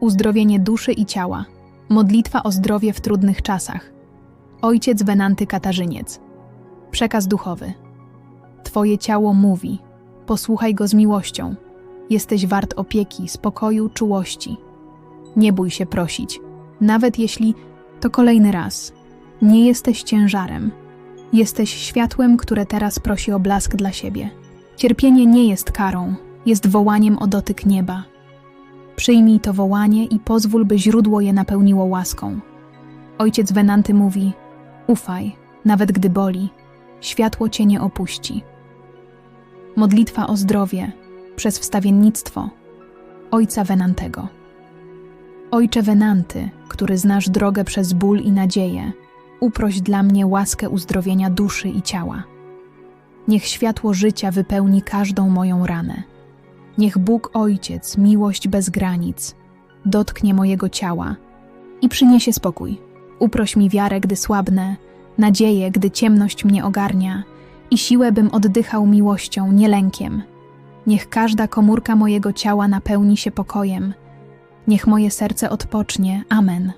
uzdrowienie duszy i ciała, modlitwa o zdrowie w trudnych czasach. Ojciec Wenanty Katarzyniec. Przekaz duchowy. Twoje ciało mówi, posłuchaj go z miłością. Jesteś wart opieki, spokoju, czułości. Nie bój się prosić, nawet jeśli to kolejny raz. Nie jesteś ciężarem. Jesteś światłem, które teraz prosi o blask dla siebie. Cierpienie nie jest karą, jest wołaniem o dotyk nieba. Przyjmij to wołanie i pozwól, by źródło je napełniło łaską. Ojciec Wenanty mówi: Ufaj, nawet gdy boli, światło cię nie opuści. Modlitwa o zdrowie przez wstawiennictwo Ojca Wenantego. Ojcze Wenanty, który znasz drogę przez ból i nadzieję, uproś dla mnie łaskę uzdrowienia duszy i ciała. Niech światło życia wypełni każdą moją ranę. Niech Bóg Ojciec, miłość bez granic, dotknie mojego ciała i przyniesie spokój. Uproś mi wiarę, gdy słabnę, nadzieję, gdy ciemność mnie ogarnia i siłę, bym oddychał miłością, nie lękiem. Niech każda komórka mojego ciała napełni się pokojem. Niech moje serce odpocznie. Amen.